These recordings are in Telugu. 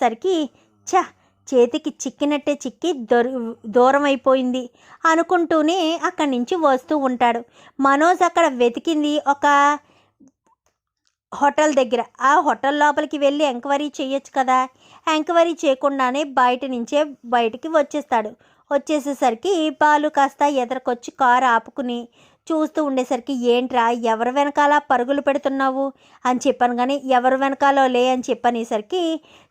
సరికి ఛ చేతికి చిక్కినట్టే చిక్కి దొరి దూరం అయిపోయింది అనుకుంటూనే అక్కడి నుంచి వస్తూ ఉంటాడు. మనోజ్ అక్కడ వెతికింది ఒక హోటల్ దగ్గర. ఆ హోటల్ లోపలికి వెళ్ళి ఎంక్వైరీ చేయొచ్చు కదా? ఎంక్వైరీ చేయకుండానే బయట నుంచే బయటికి వచ్చేస్తాడు. వచ్చేసేసరికి బాలు కాస్త ఎదరకొచ్చి కారు ఆపుకుని చూస్తూ ఉండేసరికి ఏంట్రా ఎవరు వెనకాల పరుగులు పెడుతున్నావు? అని చెప్పాను కానీ ఎవరు వెనకాలో లే అని చెప్పనేసరికి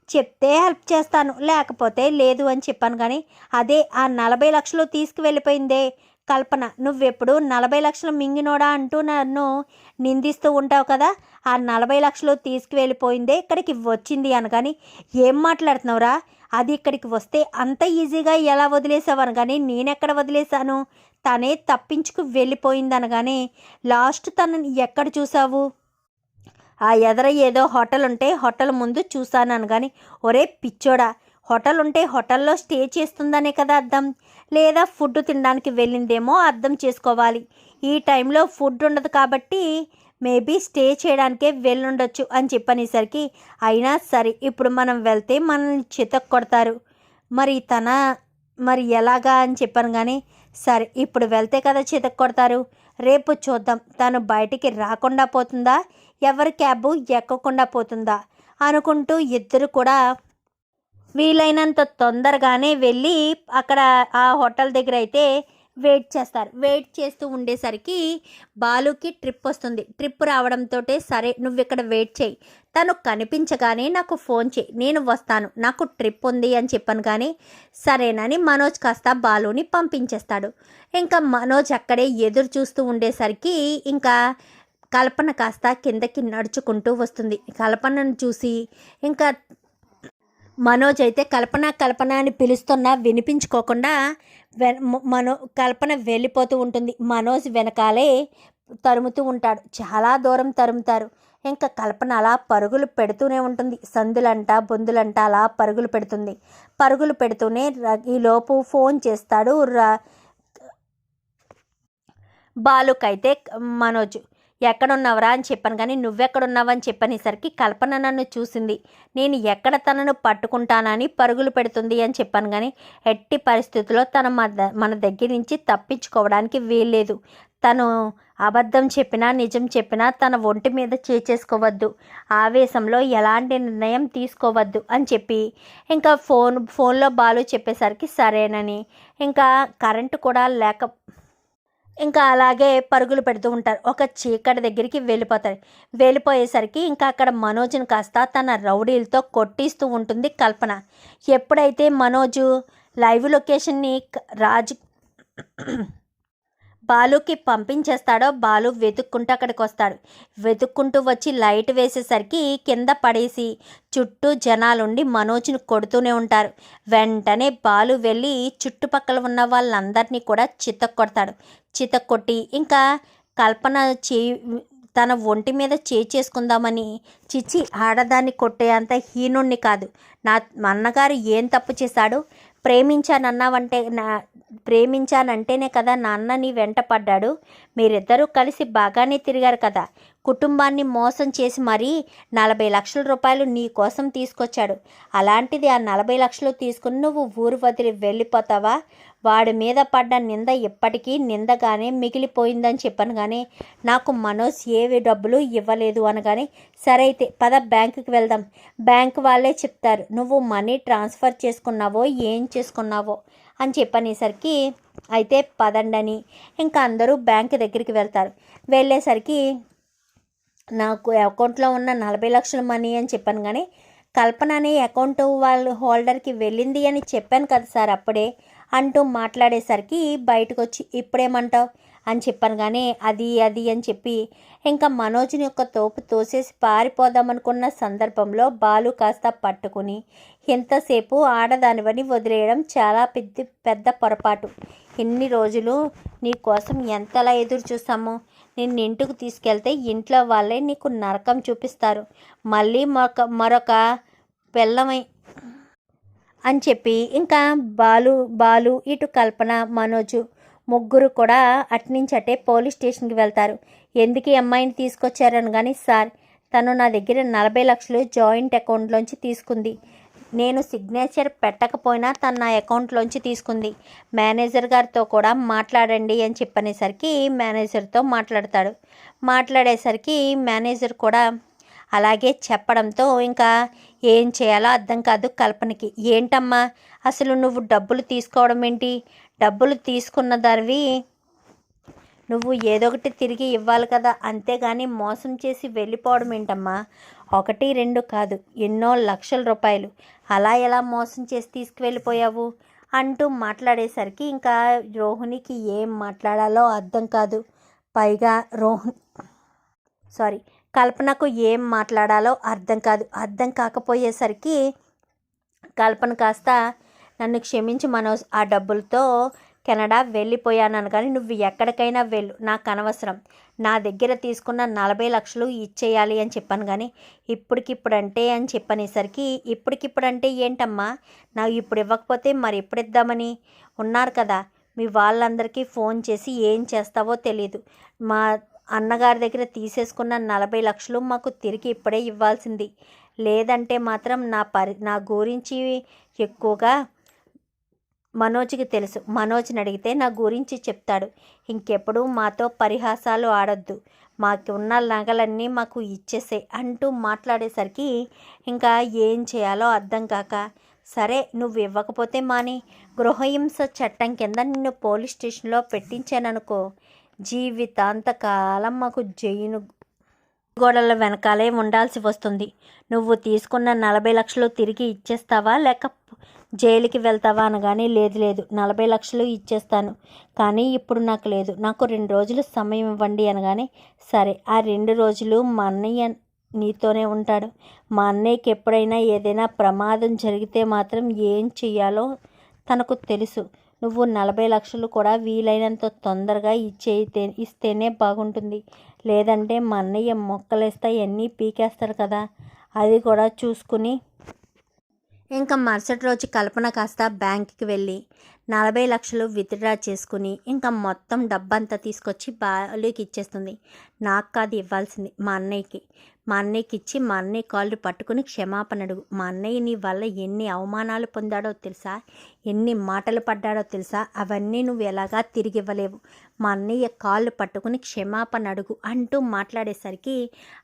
చెప్తే హెల్ప్ చేస్తాను. లేకపోతే లేదు అని చెప్పాను కానీ అదే ఆ నలభై లక్షలు తీసుకువెళ్ళిపోయిందే కల్పన. నువ్వెప్పుడు నలభై లక్షలు మింగినోడా అంటూ నన్ను నిందిస్తూ ఉంటావు కదా ఆ నలభై లక్షలు తీసుకువెళ్ళిపోయిందే ఇక్కడికి వచ్చింది అనగాని ఏం మాట్లాడుతున్నావురా? అది ఇక్కడికి వస్తే అంత ఈజీగా ఎలా వదిలేసావు అనగాని నేనెక్కడ వదిలేశాను? తనే తప్పించుకు వెళ్ళిపోయింది అనగానే లాస్ట్ తనని ఎక్కడ చూసావు ఆ ఎదర ఏదో హోటల్ ఉంటే హోటల్ ముందు చూశాను కానీ ఒరే పిచ్చోడా హోటల్ ఉంటే హోటల్లో స్టే చేస్తుందనే కదా అర్థం? లేదా ఫుడ్ తినడానికి వెళ్ళిందేమో అర్థం చేసుకోవాలి. ఈ టైంలో ఫుడ్ ఉండదు కాబట్టి మేబీ స్టే చేయడానికే వెళ్ళుండొచ్చు అని చెప్పనేసరికి అయినా సరే ఇప్పుడు మనం వెళ్తే మనల్ని చితక్ కొడతారు మరి తన మరి ఎలాగా అని చెప్పాను కానీ సరే ఇప్పుడు వెళ్తే కదా చితక్ కొడతారు రేపు చూద్దాం. తను బయటికి రాకుండా పోతుందా? ఎవరి క్యాబు ఎక్కకుండా పోతుందా? అనుకుంటూ ఇద్దరు కూడా వీలైనంత తొందరగానే వెళ్ళి అక్కడ ఆ హోటల్ దగ్గర అయితే వెయిట్ చేస్తారు. వెయిట్ చేస్తూ ఉండేసరికి బాలుకి ట్రిప్ వస్తుంది. ట్రిప్ రావడంతో సరే నువ్వు ఇక్కడ వెయిట్ చేయి. తను కనిపించగానే నాకు ఫోన్ చేయి. నేను వస్తాను. నాకు ట్రిప్ ఉంది అని చెప్పాను కానీ సరేనని మనోజ్ కాస్త బాలుని పంపించేస్తాడు. ఇంకా మనోజ్ అక్కడే ఎదురు చూస్తూ ఉండేసరికి ఇంకా కల్పన కాస్త కిందకి నడుచుకుంటూ వస్తుంది. కల్పనను చూసి ఇంకా మనోజ్ అయితే కల్పన కల్పన అని పిలుస్తున్నా వినిపించుకోకుండా మనో కల్పన వెళ్ళిపోతూ ఉంటుంది. మనోజ్ వెనకాలే తరుముతూ ఉంటాడు. చాలా దూరం తరుముతారు. ఇంకా కల్పన అలా పరుగులు పెడుతూనే ఉంటుంది. సందులంట బొందులంట అలా పరుగులు పెడుతుంది. పరుగులు పెడుతూనే ఈలోపు ఫోన్ చేస్తాడు రా బాలుకైతే మనోజ్. ఎక్కడున్నావరా అని చెప్పాను కానీ నువ్వెక్కడున్నావని చెప్పనేసరికి కల్పన నన్ను చూసింది. నేను ఎక్కడ తనను పట్టుకుంటానని పరుగులు పెడుతుంది అని చెప్పాను కానీ ఎట్టి పరిస్థితుల్లో తన మన ద- మన దగ్గర నుంచి తప్పించుకోవడానికి వీల్లేదు. తను అబద్ధం చెప్పినా నిజం చెప్పినా తన ఒంటి మీద చేసేసుకోవద్దు ఆవేశంలో ఎలాంటి నిర్ణయం తీసుకోవద్దు అని చెప్పి ఇంకా ఫోన్ ఫోన్లో బాలు చెప్పేసరికి సరేనని. ఇంకా కరెంటు కూడా లేక ఇంకా అలాగే పరుగులు పెడుతూ ఉంటారు. ఒక చీకటి దగ్గరికి వెళ్ళిపోతారు. వెళ్ళిపోయేసరికి ఇంకా అక్కడ మనోజ్ని కాస్త తన రౌడీలతో కొట్టిస్తూ ఉంటుంది కల్పన. ఎప్పుడైతే మనోజు లైవ్ లొకేషన్ని రాజు బాలుకి పంపించేస్తాడో బాలు వెతుక్కుంటూ అక్కడికి వస్తాడు వెతుక్కుంటూ వచ్చి లైట్ వేసేసరికి కింద పడేసి చుట్టూ జనాలుండి మనోజ్ని కొడుతూనే ఉంటారు. వెంటనే బాలు వెళ్ళి చుట్టుపక్కల ఉన్న వాళ్ళందరినీ కూడా చితక్ కొడతాడు చితక్ కొట్టి ఇంకా కల్పన చే తన ఒంటి మీద చేసుకుందామని చిచి ఆడదాన్ని కొట్టే అంత హీనుణ్ణి కాదు. నా మా అన్నగారు ఏం తప్పు చేశాడు? ప్రేమించానన్నావంటే నా ప్రేమించానంటేనే కదా నాన్న నీ వెంట పడ్డాడు. మీరిద్దరూ కలిసి బాగానే తిరిగారు కదా. కుటుంబాన్ని మోసం చేసి మరీ నలభై లక్షల రూపాయలు నీ కోసం తీసుకొచ్చాడు. అలాంటిది ఆ నలభై లక్షలు తీసుకుని నువ్వు ఊరు వదిలి వెళ్ళిపోతావా? వాడి మీద పడ్డ నింద ఇప్పటికీ నిందగానే మిగిలిపోయిందని చెప్పాను కానీ నాకు మనోజ్ ఏవి డబ్బులు ఇవ్వలేదు అనగానే సరే అయితే పద బ్యాంకుకి వెళ్దాం. బ్యాంక్ వాళ్ళే చెప్తారు నువ్వు మనీ ట్రాన్స్ఫర్ చేసుకున్నావో ఏం చేసుకున్నావో? అని చెప్పనేసరికి అయితే పదండని. ఇంకా అందరూ బ్యాంక్ దగ్గరికి వెళ్తారు. వెళ్ళేసరికి నాకు అకౌంట్లో ఉన్న నలభై లక్షల మనీ అని చెప్పాను కానీ కల్పన అనే అకౌంట్ వాళ్ళ హోల్డర్కి వెళ్ళింది అని చెప్పాను కదా సార్ అప్పుడే అంటూ మాట్లాడేసరికి బయటకు వచ్చి ఇప్పుడేమంటావు అని చెప్పాను కానీ అది అది అని చెప్పి ఇంకా మనోజ్ని యొక్క తోపు తోసేసి పారిపోదామనుకున్న సందర్భంలో బాలు కాస్త పట్టుకుని ఎంతసేపు ఆడదానివని వదిలేయడం చాలా పెద్ద పెద్ద పొరపాటు. ఎన్ని రోజులు నీ కోసం ఎంతలా ఎదురు చూసామో నిన్ను ఇంటికి తీసుకెళ్తే ఇంట్లో వాళ్ళే నీకు నరకం చూపిస్తారు. మళ్ళీ మరొక మరొక పిల్లమై అని చెప్పి ఇంకా బాలు బాలు ఇటు కల్పన మనోజు ముగ్గురు కూడా అట్నుంచి అటే పోలీస్ స్టేషన్కి వెళ్తారు. ఎందుకు ఈ అమ్మాయిని తీసుకొచ్చారని కానీ సార్ తను నా దగ్గర నలభై లక్షలు జాయింట్ అకౌంట్లోంచి తీసుకుంది. నేను సిగ్నేచర్ పెట్టకపోయినా తను నా అకౌంట్లోంచి తీసుకుంది. మేనేజర్ గారితో కూడా మాట్లాడండి అని చెప్పనేసరికి మేనేజర్తో మాట్లాడతాడు. మాట్లాడేసరికి మేనేజర్ కూడా అలాగే చెప్పడంతో ఇంకా ఏం చేయాలో అర్థం కాదు కల్పనకి. ఏంటమ్మా? అసలు నువ్వు డబ్బులు తీసుకోవడం ఏంటి? డబ్బులు తీసుకున్న దానివి నువ్వు ఏదో ఒకటి తిరిగి ఇవ్వాలి కదా అంతేగాని మోసం చేసి వెళ్ళిపోవడం ఏంటమ్మా? ఒకటి రెండు కాదు ఎన్నో లక్షల రూపాయలు. అలా ఎలా మోసం చేసి తీసుకువెళ్ళిపోయావు? అంటూ మాట్లాడేసరికి ఇంకా రోహిణికి ఏం మాట్లాడాలో అర్థం కాదు. పైగా రోహిణి సారీ కల్పనకు ఏం మాట్లాడాలో అర్థం కాదు. అర్థం కాకపోయేసరికి కల్పన కాస్త నన్ను క్షమించి మనోజ్ ఆ డబ్బులతో కెనడా వెళ్ళిపోయాను కానీ నువ్వు ఎక్కడికైనా వెళ్ళు నాకు అనవసరం. నా దగ్గర తీసుకున్న నలభై లక్షలు ఇచ్చేయాలి అని చెప్పాను కానీ ఇప్పటికిప్పుడు అంటే అని చెప్పనేసరికి ఇప్పటికిప్పుడు అంటే ఏంటమ్మా? నాకు ఇప్పుడు ఇవ్వకపోతే మరి ఎప్పుడు ఇద్దామని ఉన్నారు కదా మీ వాళ్ళందరికీ ఫోన్ చేసి ఏం చేస్తావో తెలియదు మా అన్నగారి దగ్గర తీసేసుకున్న నలభై లక్షలు మాకు తిరిగి ఇప్పుడే ఇవ్వాల్సింది. లేదంటే మాత్రం నా పరి నా గురించి ఎక్కువగా మనోజ్కి తెలుసు. మనోజ్ని అడిగితే నా గురించి చెప్తాడు. ఇంకెప్పుడు మాతో పరిహాసాలు ఆడొద్దు. మాకు ఉన్న నగలన్నీ మాకు ఇచ్చేసే అంటూ మాట్లాడేసరికి ఇంకా ఏం చేయాలో అర్థం కాక సరే నువ్వు ఇవ్వకపోతే మాని గృహహింస చట్టం కింద నిన్ను పోలీస్ స్టేషన్లో పెట్టించాననుకో. జీవితాంతకాలం మాకు జైలు గోడల వెనకాలే ఉండాల్సి వస్తుంది. నువ్వు తీసుకున్న నలభై లక్షలు తిరిగి ఇచ్చేస్తావా లేక జైలుకి వెళ్తావా అనగానే లేదు లేదు నలభై లక్షలు ఇచ్చేస్తాను. కానీ ఇప్పుడు నాకు లేదు. నాకు రెండు రోజులు సమయం ఇవ్వండి అనగానే సరే ఆ రెండు రోజులు మా అన్నయ్య నీతోనే ఉంటాడు. మా అన్నయ్యకి ఎప్పుడైనా ఏదైనా ప్రమాదం జరిగితే మాత్రం ఏం చెయ్యాలో తనకు తెలుసు. నువ్వు నలభై లక్షలు కూడా వీలైనంత తొందరగా ఇచ్చే ఇస్తేనే బాగుంటుంది. లేదంటే మా అన్నయ్య మొక్కలేస్తాయి అన్నీ పీకేస్తాడు కదా. అది కూడా చూసుకుని ఇంకా మరుసటి రోజు కల్పన కాస్త బ్యాంక్కి వెళ్ళి నలభై లక్షలు విత్డ్రా చేసుకుని ఇంకా మొత్తం డబ్బంతా తీసుకొచ్చి బాలుకి ఇచ్చేస్తుంది. నాకు కాదు ఇవ్వాల్సింది మా అన్నయ్యకి. మా అన్నయ్యకి ఇచ్చి మా అన్నయ్య కాళ్ళు పట్టుకుని క్షమాపణ అడుగు. మా అన్నయ్య నీ వల్ల ఎన్ని అవమానాలు పొందాడో తెలుసా? ఎన్ని మాటలు పడ్డాడో తెలుసా? అవన్నీ నువ్వు ఎలాగా తిరిగి ఇవ్వలేవు మా అన్నయ్య కాళ్ళు పట్టుకుని క్షమాపణ అడుగు అంటూ మాట్లాడేసరికి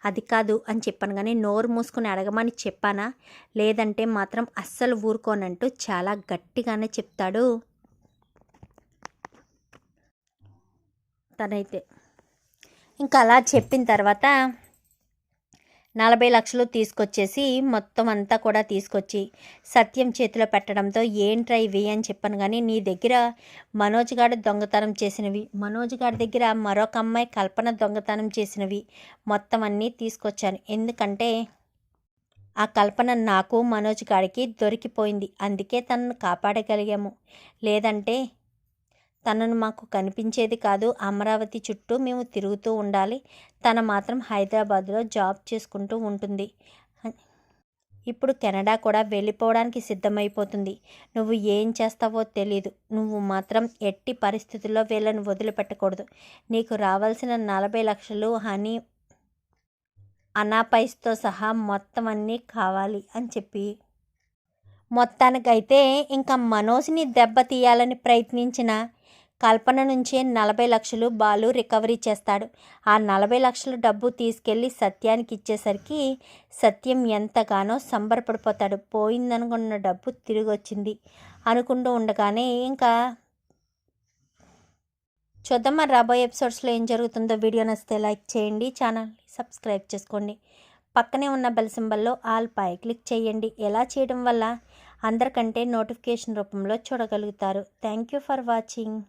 అది కాదు అని చెప్పాను కానీ నోరు మూసుకుని అడగమని చెప్పానా? లేదంటే మాత్రం అస్సలు ఊరుకోనంటూ చాలా గట్టిగానే చెప్తాడు. తనైతే. ఇంకా అలా చెప్పిన తర్వాత నలభై లక్షలు తీసుకొచ్చేసి మొత్తం అంతా కూడా తీసుకొచ్చి సత్యం చేతిలో పెట్టడంతో ఏంట్రా ఇవి అని చెప్పాను కానీ నీ దగ్గర మనోజ్ గారు దొంగతనం చేసినవి. మనోజ్ గారి దగ్గర మరొక అమ్మాయి కల్పన దొంగతనం చేసినవి. మొత్తం అన్నీ తీసుకొచ్చాను. ఎందుకంటే ఆ కల్పన నాకు మనోజ్ గారికి దొరికిపోయింది. అందుకే తనను కాపాడగలిగాము. లేదంటే తనను మాకు కనిపించేది కాదు. అమరావతి చుట్టూ మేము తిరుగుతూ ఉండాలి. తన మాత్రం హైదరాబాద్లో జాబ్ చేసుకుంటూ ఉంటుంది. ఇప్పుడు కెనడా కూడా వెళ్ళిపోవడానికి సిద్ధమైపోతుంది. నువ్వు ఏం చేస్తావో తెలీదు. నువ్వు మాత్రం ఎట్టి పరిస్థితుల్లో వీళ్ళని వదిలిపెట్టకూడదు. నీకు రావాల్సిన నలభై లక్షలు హనీ అనాపైస్తో సహా మొత్తం అన్నీ కావాలి అని చెప్పి. మొత్తానికైతే ఇంకా మనోజ్ని దెబ్బతీయాలని ప్రయత్నించిన కల్పన నుంచే నలభై లక్షలు బాలు రికవరీ చేస్తాడు. ఆ నలభై లక్షల డబ్బు తీసుకెళ్ళి సత్యానికి ఇచ్చేసరికి సత్యం ఎంతగానో సంబరపడిపోతాడు. పోయిందనుకున్న డబ్బు తిరిగి వచ్చింది అనుకుంటూ ఉండగానే ఇంకా చూద్దాం మరి రాబోయే ఎపిసోడ్స్లో ఏం జరుగుతుందో. వీడియో నచ్చితే లైక్ చేయండి ఛానల్ సబ్స్క్రైబ్ చేసుకోండి. పక్కనే ఉన్న బెల్ సింబల్లో ఆల్ పై క్లిక్ చేయండి. ఎలా చేయడం వల్ల అందరికంటే నోటిఫికేషన్ రూపంలో చూడగలుగుతారు. Thank you for watching.